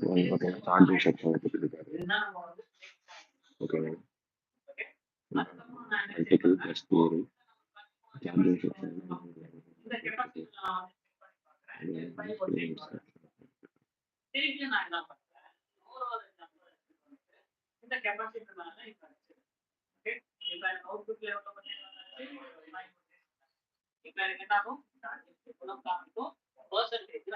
பார்த்தீங்கன்னா charging section கொடுத்துருக்காரு ஓகேங்க multiple plus theory charging section நான் என்ன பண்றேன் இந்த கெப்பாசிட்டர்னால இப்ப ஓகே இப்ப எனக்கு அவுட்புட்ல எவ்வளவு பண்ணி இப்ப எனக்கு என்ன ஆகும் காமிக்கும் பர்சன்டேஜ்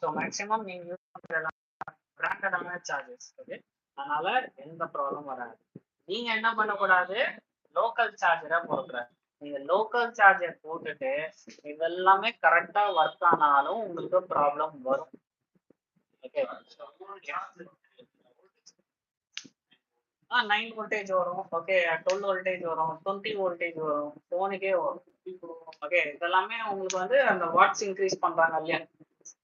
ஸோ மேக்ஸிமம் நீங்க யூஸ் பண்ற பிராண்டடான சார்ஜஸ் ஓகே அதனால எந்த ப்ராப்ளம் வராது. நீங்க என்ன பண்ணக்கூடாது? லோக்கல் சார்ஜரை போடக்கூடாது. நீங்க லோக்கல் சார்ஜர் போட்டுட்டு இதெல்லாமே கரெக்டா ஒர்க் ஆனாலும் உங்களுக்கு ப்ராப்ளம் வரும். ஓகே ஆ நைன் வோல்டேஜ் வரும். ஓகே டுவெல் வோல்டேஜ் வரும். டுவெண்ட்டி வோல்டேஜ் வரும். ஃபோனுக்கே வரும். ஓகே இதெல்லாமே உங்களுக்கு வந்து அந்த வாட்ஸ் இன்க்ரீஸ் பண்றாங்க இல்லையா?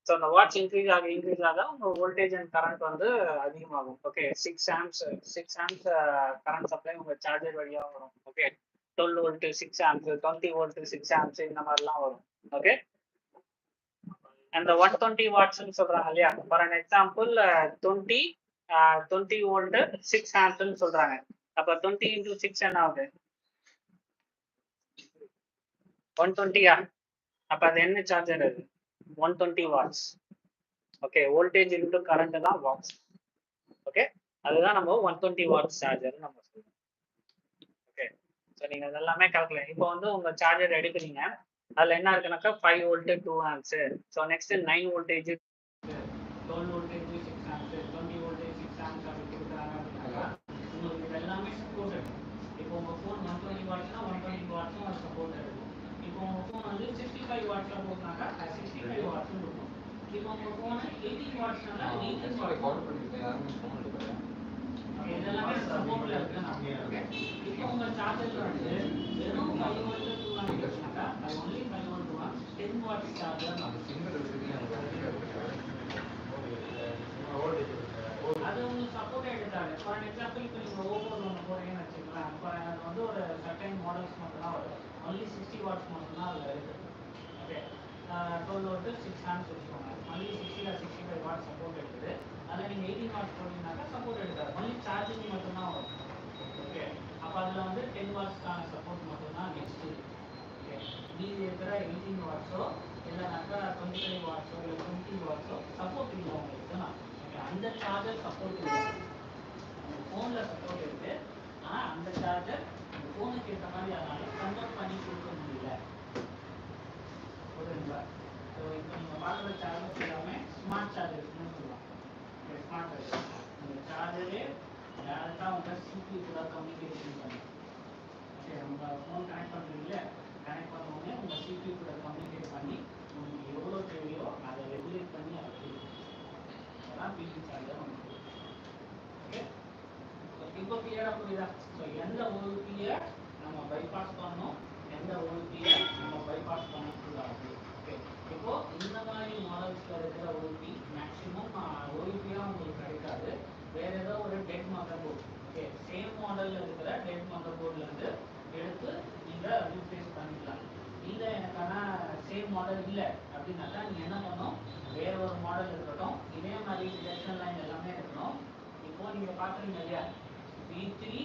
ஸோ அந்த வாட்ஸ் இன்க்ரீஸ் ஆக இன்க்ரீஸ் ஆக உங்க வோல்டேஜ் அண்ட் கரண்ட் வந்து அதிகமாகும். Okay six amps six amps current supply உங்க சார்ஜர் வழியாக வரும். Okay twelve volt six amps twenty volt six amps இந்த மாதிரிலாம் வரும். ஓகே அந்த ஒன் டுவெண்ட்டி வாட்ஸ்ன்னு சொல்றாங்க இல்லையா? For an example twenty twenty volt six ஆம்ப்னு சொல்றாங்க. அப்ப டுவெண்ட்டி இன்டூ சிக்ஸ் என்ன ஆகுது? ஒன் டுவெண்ட்டியா அப்ப அது என்ன சார்ஜர் அது one twenty watts okay voltage into current தான் வாட்ஸ் ஓகே அதுதான் நம்ம ஒன் டுவெண்ட்டி வாட்ஸ் சார்ஜர் நம்ம சொல்றோம். ஸோ நீங்க இதெல்லாமே கால்குலேட் இப்போ வந்து உங்க சார்ஜர் எடுக்கிறீங்க. அதுல என்ன இருக்குனாக்கா five volt two amps so next nine voltage twelve voltage six amps twenty voltage six amps அப்படி கொடுக்குறாங்க அப்படின்னாக்கா உங்களுக்கு இது எல்லாமே சப்போர்ட் இப்போ உங்க ஃபோன் ஒன் டுவெண்ட்டி வாட்ஸ்னா ஒன் டுவெண்ட்டி வாட்ஸும் அது சப்போர்ட் இருக்கும் இப்போ உங்க ஃபோன் வந்து சிக்ஸ்டி ஃபைவ் வாட்ஸ்ல போட்டுனாக்கா சிக்ஸ்டி ஃபைவ் வாட்ஸும் இருக்கும். இப்போ உங்க ஃபோன் எயிட்டீன் வாட்ஸ்னால எயிட்டீன் வாட்ஸ் இதெல்லாமே சப்போர்ட்ல இருக்கு. உங்க சார்ஜர் வந்து வெறும் ஃபைவ் வோல்ட் டூ ஆம்ஸ்னாக்கா அது only five volt two ten watt charger அது. உங்களுக்கு சப்போர்ட் எடுத்தாங்க ஃபார் எக்ஸாம்பிள் இப்போ நீங்கள் ஓப்போவில் ஒன்று போறீங்கன்னு வச்சுக்கலாம் இப்போ அது வந்து ஒரு சர்டைன் மாடல்ஸ் மட்டும் தான் வரும். ஒன்லி சிக்ஸ்டி வாட்ஸ் மட்டும்தான் அதில் இருக்குது ஓகே டுவெல் வந்து சிக்ஸ் ஹேண்ட்ஸ் வச்சுக்கோங்க. ஒன்லி சிக்ஸ்டியில் சிக்ஸ்டி ஃபைவ் வாட்ஸ் சப்போர்ட் எடுக்குது அதில் நீங்கள் எயிட்டீன் வாட்ஸ் போட்டீங்கன்னாக்கா சப்போர்ட் எடுக்காது ஒன்லி சார்ஜிங் மட்டும் தான் வரும். அப்போ அதில் வந்து டென் வாட்ஸ்க்கான சப்போர்ட் மட்டும் தான் நெக்ஸ்ட் ஓகே மீதி இருக்கிற எயிட்டீன் வாட்ஸோ இல்லைனாக்கா டுவெண்ட்டி ஃபைவ் வாட்ஸோ இல்லை டுவெண்ட்டி வாட்ஸோ சப்போர்ட் இல்லை உங்களுக்கு. தான் அந்த சார்ஜர் சப்போர்ட் இல்லை. ஃபோனில் சப்போர்ட் இருக்குது ஆனால் அந்த சார்ஜர் ஃபோனுக்கு ஏற்ற மாதிரி அதனால கன்வெர்ட் பண்ணி கொடுக்க முடியல புரியுதுங்களா ஸோ இப்போ நீங்கள் பார்க்குற சார்ஜர்ஸ் எல்லாமே ஸ்மார்ட் சார்ஜர்ஸ்னு சொல்லலாம் ஸ்மார்ட் சார்ஜர் இந்த சார்ஜரே டேரெக்டாக உங்கள் சிபி கூட கம்யூனிகேஷன் பண்ணும் ஓகே உங்கள் ஃபோன் கனெக்ட் பண்ணுறீங்களே கனெக்ட் பண்ண உடனே உங்கள் சிபி கூட கம்யூனிகேட் பண்ணி உங்களுக்கு எவ்வளோ தேவையோ அதை ரெகுலேட் பண்ணி அதை கொடுக்கும் அதான் பிசி சார்ஜர் நமக்கு ஓகே இப்போ கிளியரா புரியுதா? ஸோ எந்த ஓபியை நம்ம பைபாஸ் பண்ணணும்? எந்த ஓபியை நம்ம பைபாஸ் பண்ணக்கூடாது? ஓகே இப்போ இந்த மாதிரி மாடல்ஸில் இருக்கிற ஓபி மேக்ஸிமம் ஓபியா உங்களுக்கு கிடைக்காது. வேற ஏதோ ஒரு dead motherboard okay same மாடலில் இருக்கிற டெட் மதர் போர்ட்லேருந்து எடுத்து நீங்க ரீப்ளேஸ் பண்ணிக்கலாம். இல்லை எனக்கான சேம் மாடல் இல்லை அப்படின்னாக்கா நீங்க என்ன பண்ணணும்? வேற ஒரு மாடல் இருக்கட்டும். இதே மாதிரி டிடெக்ஷன் லைன் எல்லாமே இருக்கணும். இப்போ நீங்கள் பார்க்குறீங்க இல்லையா? B three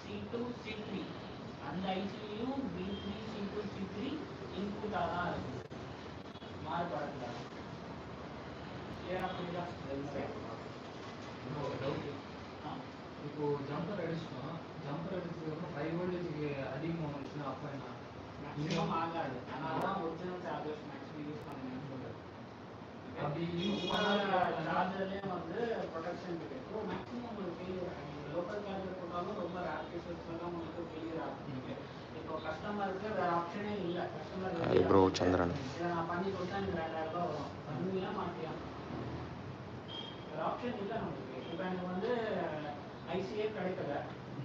C two C three அந்த ஐசிலையும் B three C two C three இன்புட்டாக தான் இருக்கு மாறுபாடு கிளியரா புரியுதா இன்னொரு doubt. ஆ. இப்போ ஜம்பர் அடிச்சிட்டோம். ஜம்பர் அடிச்சதுக்கப்புறம் ஃபைவ் வோல்டேஜ்க்கு அதிகமாக வந்துச்சுன்னா அப்போ என்ன? மேக்ஸிமம் ஆகாது. அதனால தான் ஒரிஜினல் சார்ஜர்ஸ் மேக்ஸிமம் யூஸ் பண்ணுங்கன்னு சொல்றேன். அப்படி use சார்ஜர்லேயே வந்து ப்ரொடெக்ஷன் இருக்கு. ஸோ மேக்ஸிமம் உங்களுக்கு ஃபெயிலியர் ஆகும் லோக்கல் சார்ஜர் போட்டாலும் ரொம்ப ரேர் கேசஸ்ல தான் உங்களுக்கு ஃபெயிலியர் ஆகும் இப்போ கஸ்டமருக்கு வேற ஆப்ஷனே இல்லை கஸ்டமர் ப்ரோ சந்திரன் இதை நான் பண்ணி கொடுத்தா எனக்கு ரெண்டாயிரம் ரூபாய் வரும் பண்ணுவியா மாட்டியா வேற ஆப்ஷன் இல்லை நமக்கு இப்போ எனக்கு வந்து ஐசியே கிடைக்கல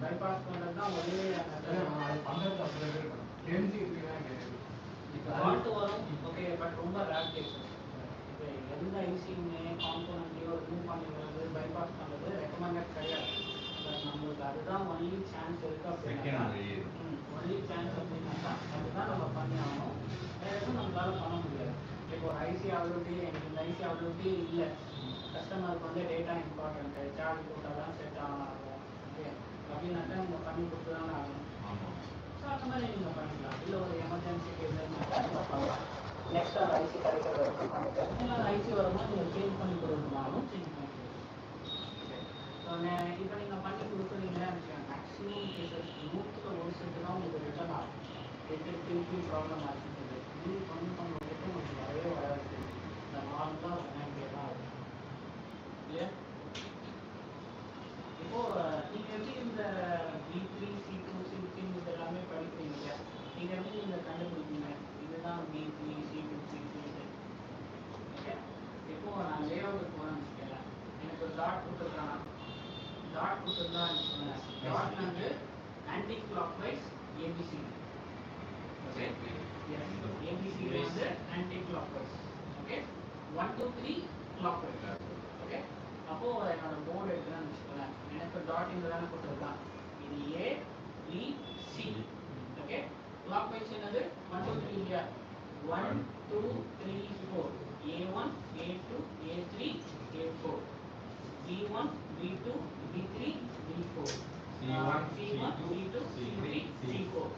பைபாஸ் பண்ணுறது தான் ஒரே அது method. பண்ணுறது அப்படி இருக்கணும் தெரிஞ்சுக்கிட்டு தான் கேட்குது இப்போ ஃபால்ட் வரும் ஓகே பட் ரொம்ப ரேர் கேசஸ் இப்போ எந்த ஐசியுமே காம்போனண்ட்டையோ ரிமூவ் பண்ணிடுறது பைபாஸ் பண்ணுறது ரெக்கமெண்டட் கிடையாது பட் நம்மளுக்கு அதுதான் ஒன்லி சான்ஸ் இருக்கு அப்படின்னா ஒன்லி சான்ஸ் அப்படின்னா அதுதான் நம்ம பண்ணி ஆகணும் வேற எதுவும் நம்மளால பண்ண முடியாது இப்போ ஒரு ஐசி அவ்வளோட்டி எனக்கு இந்த ஐசி அவ்வளோட்டி இல்லை கஸ்டமருக்கு வந்து டேட்டா இம்பார்ட்டன்ட்டு சார்ஜ் போட்டால் தான் செட் ஆகும் ஓகே அப்படின்னாக்கா நம்ம பண்ணி கொடுத்து தானே ஆகணும் ஸோ அந்த மாதிரி நீங்கள் பண்ணிக்கலாம் இல்லை ஒரு எமர்ஜென்சி கேஸ் நெக்ஸ்ட் ஐசி கிடைக்கிறது ஐசி வரும்போது நீங்கள் சேஞ்ச் பண்ணி கொடுக்கணும்னாலும் சேஞ்ச் பண்ணி இப்போ நீங்கள் பண்ணி கொடுக்குறீங்கன்னா மேக்ஸிமம் கேசஸ் நூற்றுக்கு ஒரு செட்டு தான் உங்களுக்கு ரிட்டர்ன் ஆகும். எட்டு திருப்பி ப்ராப்ளம் ஆச்சுன்னு இது பண்ணி பண்ணுறதுக்கு உங்களுக்கு வரவே வராது இந்த நார்மலாக நைன்டி தான் ஆகும் இல்லையா? இப்போ நீங்க எப்படி இந்த B three C two C three இது எல்லாமே படிக்கிறீங்க? இல்லையா நீங்க எப்படி இந்த கண்டுபிடிப்பீங்க? இதுதான் B three C two C three okay? இப்போ நான் லே அவுட் போகிறேன்னு வச்சுக்கோங்களேன். எனக்கு ஒரு டாட் கொடுத்துருக்கானா? டாட் கொடுத்துருக்கான்னு வச்சுக்கோங்களேன் டாட் வந்து anti clockwise ABC okay ABC வந்து anti clockwise okay one two three clockwise okay அப்போ என்னோட போர்டு எடுக்கிறேன்னு வச்சுக்கோங்களேன். எனக்கு டாட் இங்க தானே கொடுத்துருக்கான். இது A B C okay clockwise என்னது? ஒன் டூ த்ரீ இல்லையா? One two three four A one A two A three A four B one B two B three B four C1, C one B two C three C four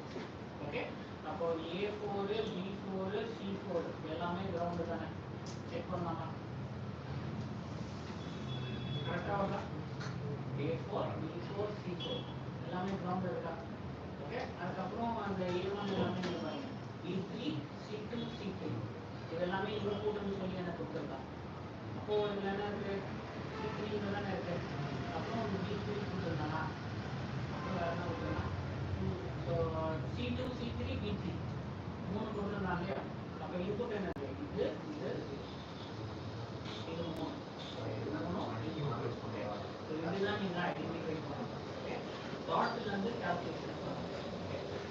okay அப்போ A four B four C four எல்லாமே ground தானே? Check பண்ணலாமா? கரெக்டாக வருதா A four B four C four எல்லாமே ground இருக்கா? Okay அதுக்கப்புறம் அந்த ஏ ஒன் எல்லாமே இங்கே பாருங்க. B three C two C three இது எல்லாமே இன்புட்னு சொல்லி எனக்கு கொடுத்துருக்கான் அப்போ இதில் என்ன இருக்கு சி த்ரீ இங்கே தானே இருக்கு அப்புறம் பி த்ரீ கொடுத்துருக்கானா அப்புறம் வேறு என்ன கொடுத்துருக்கான் so C two C three B three மூணு கொடுத்துருந்தாங்க இல்லையா அப்போ இன்புட் என்னது இது இது இது மூணு இது மூணும் இது மூணு ஓகே ஸோ இதுதான் நீங்கள் ஐடென்டிஃபை பண்ணணும் ஓகே டாட்லேருந்து கால்குலேஷன் ஓகே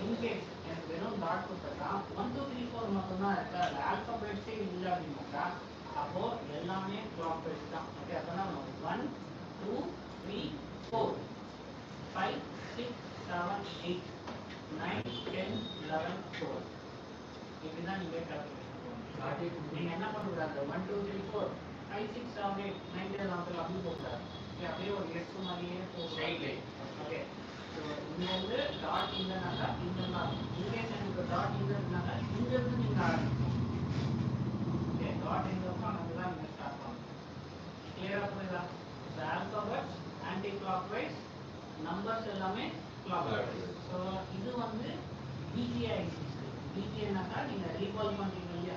இன்கேஸ் எனக்கு வெறும் டாட் கொடுத்தா ஒன் டூ த்ரீ ஃபோர் மட்டும்தான் இருக்கு அது ஆல்ஃபபெட்ஸே இல்லை அப்படின்னாக்கா அப்போ எல்லாமே கிளாக் வைஸ் தான் ஓகே அதனால் one two three four five six seven eight nine ten eleven four இப்படிதான் நீங்கள் கால்குலேஷன் போகணும் நீங்க என்ன பண்ணக்கூடாது one two three four five six seven eight nine ten eleven அப்படி போகக்கூடாது நீங்க அப்படியே ஒரு எஸ் மாதிரியே போகக்கூடாது ஓகே ஸோ இங்க வந்து டாட் இல்லைனாக்கா இந்த இன்கேஸ் எனக்கு டாட் இல்லைனாக்கா இங்க இருந்து நீங்க ஆரம்பிக்கணும் ஓகே டாட் எங்க இருக்கோ அங்கே தான் நீங்க ஸ்டார்ட் பண்ணணும் கிளியரா புரியுதா so alphabets anti clockwise numbers எல்லாமே கிளாக் வைஸ் ஸோ இது வந்து பிஜிஐசிஸ் பிஜிஐனாக்கா நீங்க ரீகால் பண்றீங்க இல்லையா?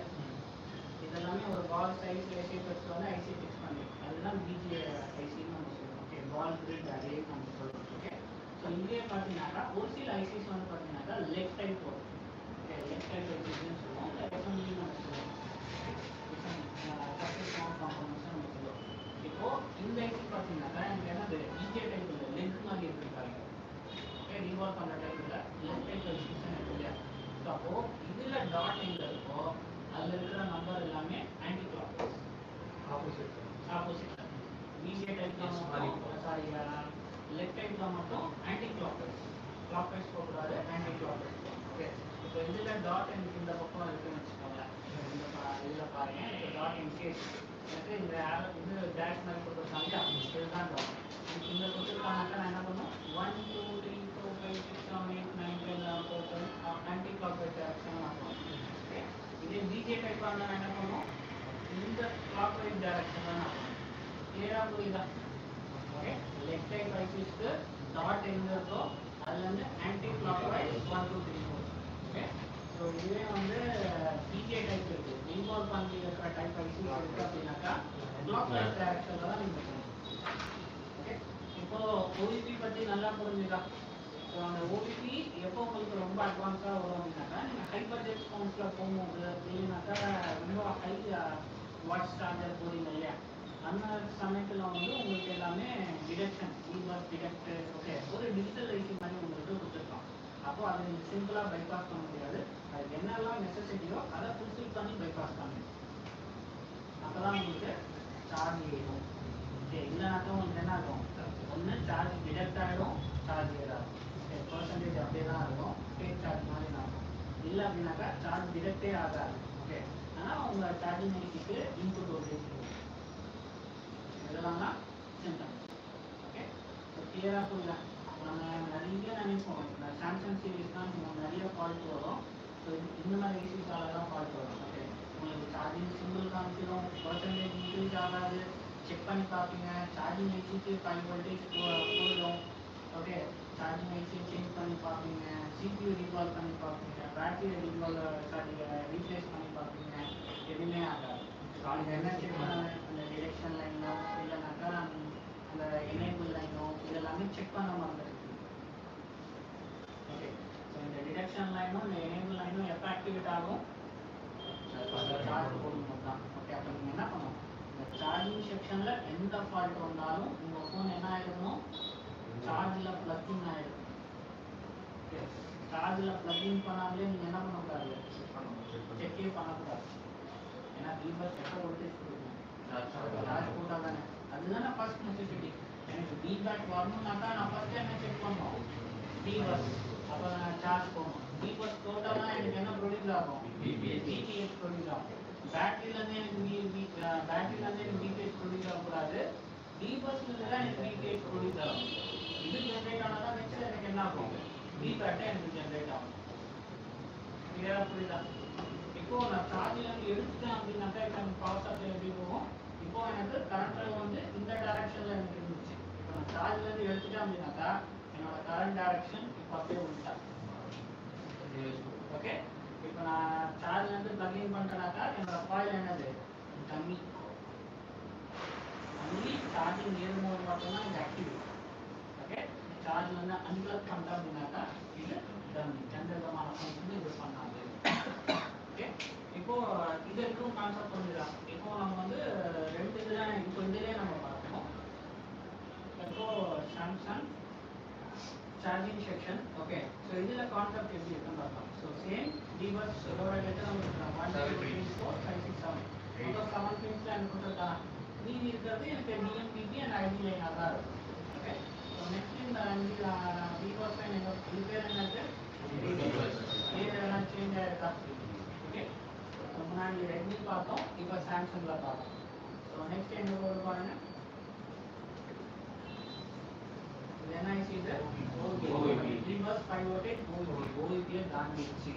இதெல்லாமே ஒரு பால் சைஸ் ஐசி ஃபிக்ஸ் வந்து ஐசி ஃபிக்ஸ் பண்ணி அதுதான் பிஜிஐ ஐசின்னு நம்ம சொல்லுவோம் ஓகே பால் கிரிட் அரே நம்ம சொல்லுவோம் ஓகே ஸோ இங்கே பார்த்தீங்கன்னாக்கா ஒரு சில ஐசிஸ் வந்து பார்த்தீங்கன்னாக்கா லெஃப்ட் டைப் வரும் ஓகே லெஃப்ட் டைப் ஐசிஸ்னு சொல்லுவோம். இல்லை எஃப்எம்ஜி நம்ம சொல்லுவோம். நம்ம சொல்லுவோம் இப்போ இந்த ஐசி பார்த்தீங்கன்னாக்கா எனக்கு என்னது பிஜே டைப் இல்லை லெக் மாதிரி இருக்கு பாருங்க ஓகே ரீவால்வ் பண்ணுற டைப் இல்லை லெஃப்ட் டைப் ஐசிஸ் எனக்கு இல்லையா? ஸோ அப்போ இதில் டாட் எங்கே இருக்கோ அதில் இருக்கிற நம்பர் எல்லாமே anti clockwise opposite opposite BJ டைப்ல Yes, மட்டும் மாதிரி. சாரி லெஃப்ட் டைப்ல மட்டும் anti clock wise clockwise போகக்கூடாது ஆன்டி கிளாக் வைஸ் ஓகே இப்போ இதில் டாட் எனக்கு இந்த பக்கம் இருக்குன்னு வச்சுக்கோங்களேன். இந்த பா- இதுல பாருங்க எனக்கு டாட் இன்கேஸ் எனக்கு இந்த arrow- இது டேஷ் மாதிரி கொடுத்துருக்காங்க இதுதான் டாட் எனக்கு இங்க கொடுத்துருக்காங்க நான் என்ன பண்ணும் one two three four five six seven eight nine ten eleven twelve twelve anticlockwise direction ஆகும் ஓகே இதே பிஜே டைப் நான் என்ன பண்ணும் இந்த கிளாக் வைஸ் டேரக்ஷன் தான் ஆகும் கிளியரா புரியுதா ஓகே லெஃப்ட் டைப் ஐசிஸ்க்கு டாட் எங்க இருக்கோ அதுல இருந்து anticlockwise one two three four okay so இதுவே வந்து பிஜே டைப் இருக்கு. இன்வால்வ் பண்ணி இருக்கிற டைப் இருக்கு அப்படின்னாக்கா வைஸ் டைரக்ஷன்ல தான் நீங்க பண்ணணும் ஓகே இப்போ ஓவிபி பத்தி நல்லா புரிஞ்சுதா ஸோ அந்த ஓவிபி எப்போ உங்களுக்கு ரொம்ப அட்வான்ஸாக வரும் அப்படின்னாக்கா நீங்கள் ஹை பட்ஜெட் ஃபோன்ஸில் போகும்போது இல்லைனாக்கா ரொம்ப ஹை வாட்ச் சார்ஜர் போறீங்க இல்லையா? அந்த சமயத்தில் வந்து உங்களுக்கு எல்லாமே டிடெக்ஷன் ஈபர் டிடெக்ட் ஓகே ஒரு டிஜிட்டல் ஐசி மாதிரி உங்களுக்கு கொடுத்துருக்கோம். அப்போ அதை நீங்கள் சிம்பிளாக பைபாஸ் பண்ண முடியாது. என்னெல்லாம் நெசசிட்டியோ அதை ஃபுல்ஃபில் பண்ணி பைபாஸ் பண்ணணும் அப்பதான் உங்களுக்கு சார்ஜ் ஏறும். ஓகே இல்லைனாக்கா உங்களுக்கு என்ன ஆகும் ஒன்று சார்ஜ் டிடெக்ட் ஆகிடும் சார்ஜ் ஏறாது. பர்சன்டேஜ் அப்படியே தான் இருக்கும். டேக் சார்ஜ் மாதிரி தான் இருக்கும். இல்லை அப்படின்னாக்கா சார்ஜ் டிடெக்டே ஆகாது. ஓகே ஆனால் உங்கள் சார்ஜிங் ஐடிக்கு இன்புட் வோல்டேஜ் இதெல்லாம் தான் சிம்டம் ஓகே ஸோ கிளியராக புரியல நம்ம நிறைய நினைப்போம். இந்த சாம்சங் சீரீஸ்லாம் உங்களுக்கு நிறைய ஃபால்ட் வரும். இந்த மாதிரி இஷ்யூஸால தான் ஃபால்ட் வரும் உங்களுக்கு சார்ஜிங் சிம்பிள் காமிச்சிடும் பர்சன்டேஜ் இன்க்ரீஸ் ஆகாது. செக் பண்ணி பார்ப்பீங்க. சார்ஜிங் ஐசிக்கு ஃபைவ் வோல்டேஜ் போயிடும். ஓகே சார்ஜிங் ஐசி சேஞ்ச் பண்ணி பார்ப்பீங்க. சிபியூ ரீகால் பண்ணி பார்ப்பீங்க. பேட்டரி ரீகால் சாரி ரீப்ளேஸ் பண்ணி பார்ப்பீங்க. எதுவுமே ஆகாது. அவங்க என்ன பண்ண அந்த டிரெக்ஷன் லைனோ இல்லைனாக்கா அந்த எனேபிள் லைனோ இதெல்லாமே செக் பண்ண ஓகே ஸோ இந்த டிடெக்ஷன் லைனும் இந்த எனேபிள் லைனும் எப்போ ஆக்டிவேட் ஆகும் சார்ஜ் போடும்போது தான் ஓகே அப்போ நீங்கள் என்ன பண்ணணும் இந்த சார்ஜிங் செக்ஷனில் எந்த ஃபால்ட் வந்தாலும் உங்கள் ஃபோன் என்ன ஆகிடணும் சார்ஜில் ப்ளக்கிங் ஆகிடும் சார்ஜில் ப்ளக்கிங் பண்ணாமலே நீங்கள் என்ன பண்ணக்கூடாது செக்கே பண்ணக்கூடாது ஏன்னா பீபர் எப்போ வோல்டேஜ் கொடுக்கணும் சார்ஜ் போட்டால் தானே அதுதானே ஃபர்ஸ்ட் நெசசிட்டி எனக்கு ஃபீட்பேக் வரணும்னாக்கா நான் ஃபர்ஸ்ட் என்ன செக் பண்ணணும் பீபர் அப்போ நான் சார்ஜ் போகணும் பீபர் போட்டால் தான் எனக்கு என்ன ப்ரொடியூஸ் ஆகும் பிபிஎஸ் ப்ரொடியூஸ் ஆகும் பேட்டரியிலேருந்து எனக்கு பி பேட்டரியிலேருந்து எனக்கு பிபிஎஸ் ப்ரொடியூஸ் ஆகக்கூடாது பீபர்ஸ்லேருந்து தான் எனக்கு பிபிஎஸ் ப்ரொடியூஸ் ஆகும் இது ஜென்ரேட் ஆனால் வெச்சு நெக்ஸ்ட் எனக்கு என்ன ஆகும் பீபேட்டே எனக்கு ஜென்ரேட் ஆகும் கிளியரா புரியுதா இப்போ நான் சார்ஜில் இருந்து எடுத்துட்டேன் அப்படின்னாக்கா எனக்கு பவர் சப்ளை எப்படி போகும் இப்போ எனக்கு கரண்ட் வந்து இந்த டைரக்ஷன்ல எனக்கு இருந்துச்சு இப்போ நான் சார்ஜ்ல இருந்து எடுத்துட்டேன் அப்படின்னாக்கா என்னோட கரண்ட் டைரக்ஷன் இப்போ அப்படியே உள்டா சார்ஜ் வந்து பர்னிங் இருந்து என்னோட காயில் என்னது கம்மி ஒன்லி சார்ஜிங் ஏறும்போது மட்டும்தான் இது ஆக்டிவ் ஓகே சார்ஜ் வந்து அன்பிளக் பண்ணிட்டேன் அப்படின்னாக்கா இது டம்மி எந்த விதமான ஃபங்க்ஷனும் இது பண்ணாது ஓகே இப்போ இது வரைக்கும் கான்செப்ட் வந்துதான் இப்போ நம்ம வந்து ரெண்டு இதில் இப்போ இதுலயே நம்ம பார்க்கணும் இப்போ Samsung charging section okay so இதில் கான்செப்ட் எப்படி இருக்குன்னு பார்க்கலாம் ஸோ சேம் டிவர்ஸ் இதோட லெட்டர் நம்ம கொடுக்கலாம் one two three four five six seven மொத்தம் செவன் பின்ஸில் எனக்கு கொடுத்துருக்காங்க மீதி இருக்கிறது எனக்கு டிஎம்பிபி அண்ட் ஐடி லைனாக தான் இருக்கும் ஓகே ஸோ நெக்ஸ்ட் இந்த அஞ்சு டிவர்ஸ் லைன் எங்கள் இது பேர் என்னது பேர் எல்லாம் சேஞ்ச் ஆயிருக்கா ஓகே ஸோ முன்னாடி ரெட்மி பார்த்தோம் இப்போ சாம்சங்கில் பார்த்தோம் ஸோ நெக்ஸ்ட் எங்கே போகுது பாருங்க இது என்ன ஆயிடுச்சு இது ரிவர்ஸ் ஃபைவ் வோல்டேஜ் ஓவிபி ஓவிபியை தாண்டிடுச்சு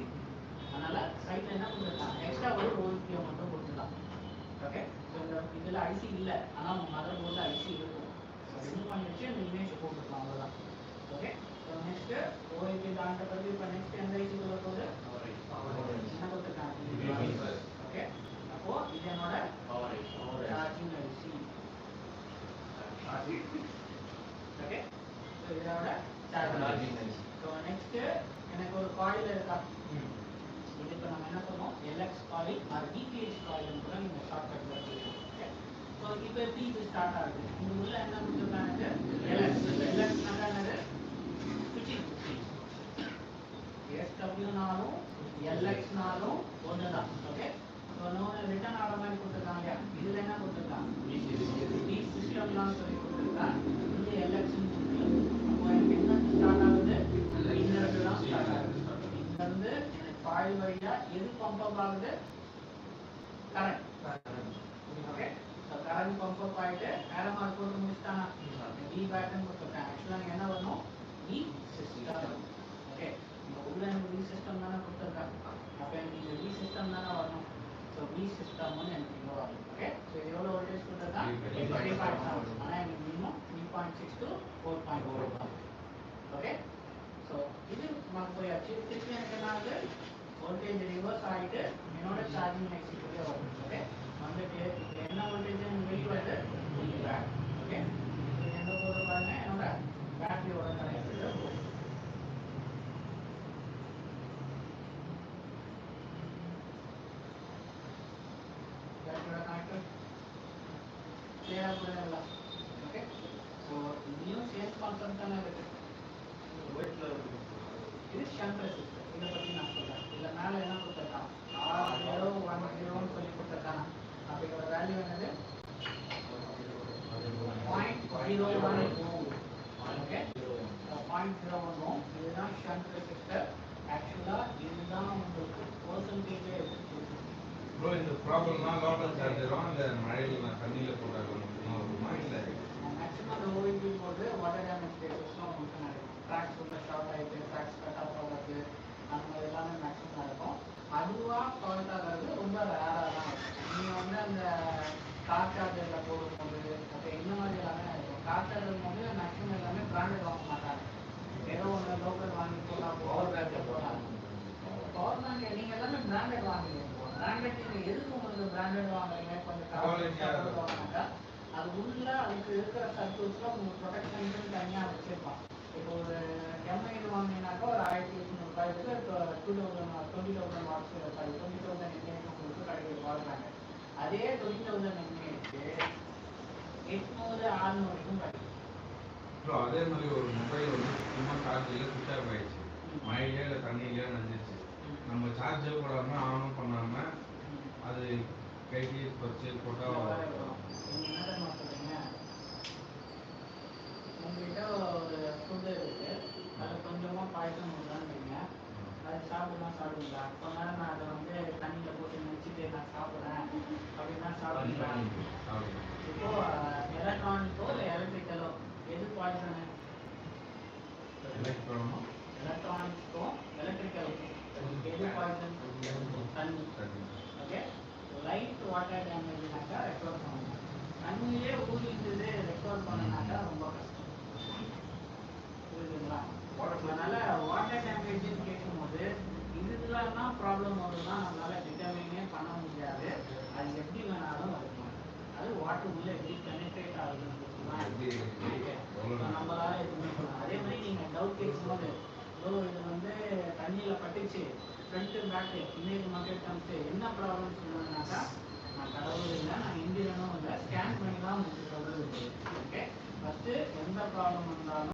அதனால சைட்ல என்ன கொடுத்துருக்காங்க? எக்ஸ்ட்ரா ஒரு ஓவிபியை மட்டும் கொடுத்துருக்காங்க. ஓகே ஸோ இந்த இதில் ஐசி இல்லை. ஆனால் உங்கள் மதர் போர்டில் ஐசி இருக்கும். ஸோ ரிமூவ் பண்ணி வச்சு அந்த இமேஜ் போட்டுருக்கலாம் அவ்வளோதான் ஓகே ஸோ நெக்ஸ்ட்டு ஓவிபி தாண்ட பிறகு இப்போ நெக்ஸ்ட் எந்த ஐசி உள்ள போகுது? என்ன கொடுத்துருக்காங்க? ஓகே அப்போ இது என்னோட சார்ஜிங் ஐசி ஓகே ஸோ இதோட சார்ஜிங் ஸோ நெக்ஸ்ட் எனக்கு ஒரு காயில் இருக்கா இது இப்போ நம்ம என்ன பண்ணுவோம் LX coil or DBH coil கூட நீங்கள் ஷார்ட் கட்டில் ஓகே ஸோ இப்போ எப்படி இது ஸ்டார்ட் ஆகுது இந்த உள்ள என்ன கொடுத்துருக்காங்க எல்எக்ஸ் எல்எக்ஸ்னாக்கா என்னது ஸ்விட்சிங் எஸ்டபிள்யூனாலும் எல்எக்ஸ்னாலும் ஒன்று தான் ஓகே ஸோ இன்னொன்று ரிட்டர்ன் ஆகிற மாதிரி கொடுத்துருக்காங்க இதில் என்ன கொடுத்துருக்காங்க டி சிஸ்டம்லாம் சொல்லி கொடுத்துருக்காங்க வழியாக எது பம்ப் அப் ஆகுது? Current okay so current pump up ஆகிட்டு நேரம் மார்க் போட்டு முடிச்சிட்டானா டி பேட்டன் கொடுத்துருக்கேன் ஆக்சுவலாக என்ன வரணும்? டி சிஸ்டம் ஓகே இந்த உள்ள எனக்கு டி சிஸ்டம் தானே கொடுத்துருக்காங்க. அப்போ எனக்கு இந்த டி சிஸ்டம் தானே வரணும். ஸோ டி சிஸ்டம்னு எனக்கு இங்கே வரணும் ஓகே ஸோ இது எவ்வளோ வோல்டேஜ் கொடுத்துருக்காங்க த்ரீ பாயிண்ட் செவன் ஆனால் எனக்கு minimum three point six to four point four okay so இது நமக்கு போயாச்சு திருப்பி எனக்கு என்ன ஆகுது வோல்டேஜ் ரிவர்ஸ் ஆகிட்டு என்னோட சார்ஜிங் எக்ஸிக்யூட்டே வரும் ஓகே வந்துட்டு இப்போ என்ன வோல்டேஜ் எனக்கு வெளியே வருது பேக் ஓகே எந்த போது பாருங்க என்னோட பேட்டரியோட கனெக்ட் ப்ராப்ளம்னா லோக்கல் சார்ஜரும் இல்லை மழையில் தண்ணியில் போட்டாலும் மட்டும்தான் வருமா இல்லை? மேக்ஸிமம் அந்த ஓஎல்பி போது வாட்டர் டேமேஜ் கேசஸ்லாம் உங்களுக்கு நடக்கும். ட்ராக்ஸ் உள்ள ஷார்ட் ஆகிட்டு ட்ராக்ஸ் கட் ஆஃப் ஆகிறது அந்த மாதிரி எல்லாமே மேக்ஸிமம் நடக்கும் அதுவாக ஃபால்ட் ஆகிறது ரொம்ப ரேராக தான் இருக்கும். நீங்கள் வந்து அந்த கார் சார்ஜரில் போடும்போது அப்போ இந்த மாதிரி எல்லாமே இருக்கும். கார் சார்ஜர் போது மேக்ஸிமம் எல்லாமே பிராண்டட் வாங்க மாட்டாங்க. ஏதோ ஒன்று லோக்கல் வாங்கி போடலாம் பவர் பேக்கப் போடலாம். பவர் பேங்க் நீங்கள் எல்லாமே பிராண்டட் வாங்குறீங்க பிராண்டட் நீங்கள் எதுக்கு உங்களுக்கு பிராண்டட் வாங்குறீங்க கொஞ்சம். வாங்கினாக்கா அது உள்ள அதுக்கு இருக்கிற சர்க்கிள்ஸ்ல உங்களுக்கு ப்ரொடெக்ஷன் தனியாக வச்சிருப்பான் இப்போ ஒரு எம்ஐ வாங்கினாக்கா ஒரு ஆயிரத்தி எட்நூறு ரூபாய்க்கு இப்போ two thousand twenty thousand watts sorry twenty thousand எம்ஏக்கு உங்களுக்கு கிடைக்குது பவர் பேங்க் அதே டுவெண்ட்டி தௌசண்ட் எம்ஏக்கு எட்நூறு ஆறுநூறு வரைக்கும் கிடைக்கும் அதே மாதிரி ஒரு மொபைல் வந்து சும்மா சார்ஜில் சுவிட்ச் ஆஃப் ஆயிடுச்சு. மழையிலே இல்லை தண்ணியிலே நனைஞ்சிச்சு நம்ம சார்ஜே போடாமல் ஆனும் பண்ணாமல் அது கைக்கு வச்சு போட்டால்